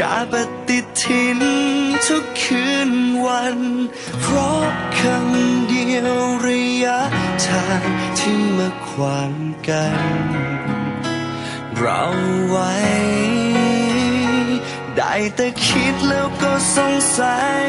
กาปฏิทินทุกคืนวัน เพราะคำเดียวระยะทางที่มาขวางกัน เราไว้ ได้แต่คิดแล้วก็สงสัย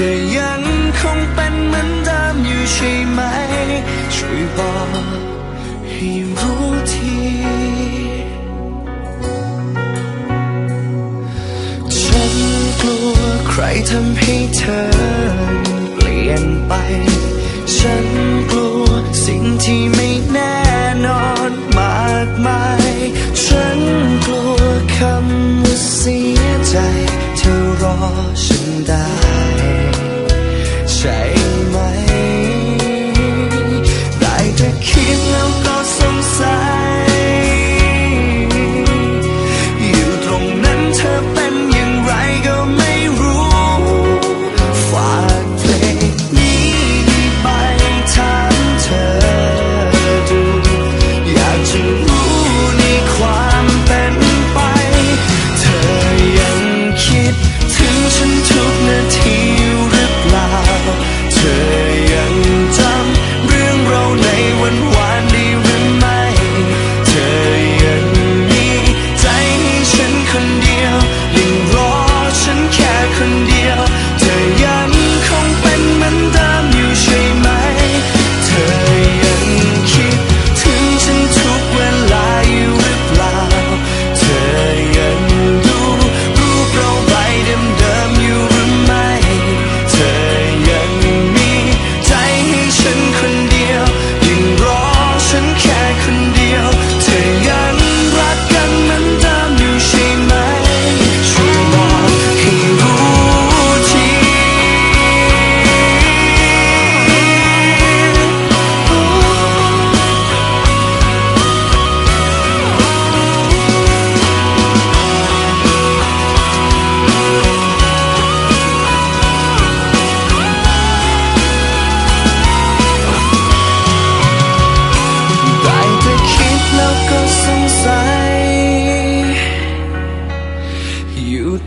ธอยังคงเป็นเหมือนเดิมอยู่ใช่ไหม ช่วยบอกให้รู้ทีฉันกลัวใครทำให้เธอเปลี่ยนไป ฉันกลัวสิ่งที่ไม่แน่นอนมากมาย ฉันกลัวคำว่าเสียใจ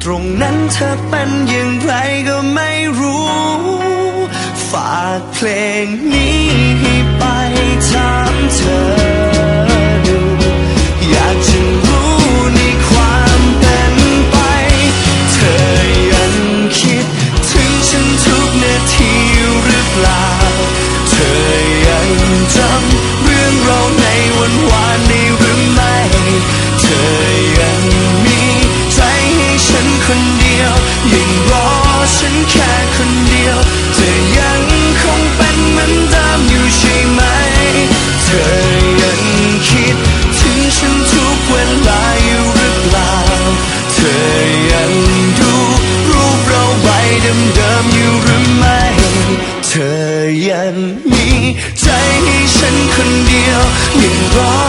ตรงนั้นเธอเป็นอย่างไรก็ไม่รู้ ฝากเพลงนี้ให้ไปทา ธอยังมีใจให้ฉันคนเดียวยังรอ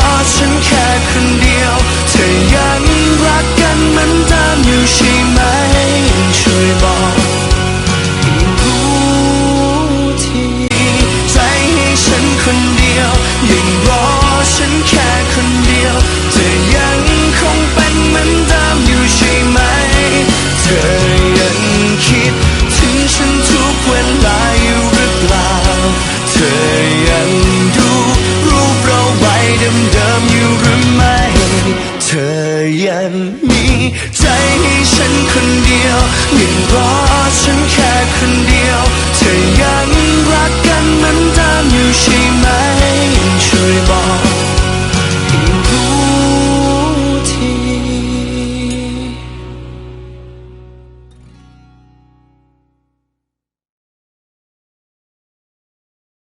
คนเดียวยืนรอฉันแค่คนเดียว เธอยัง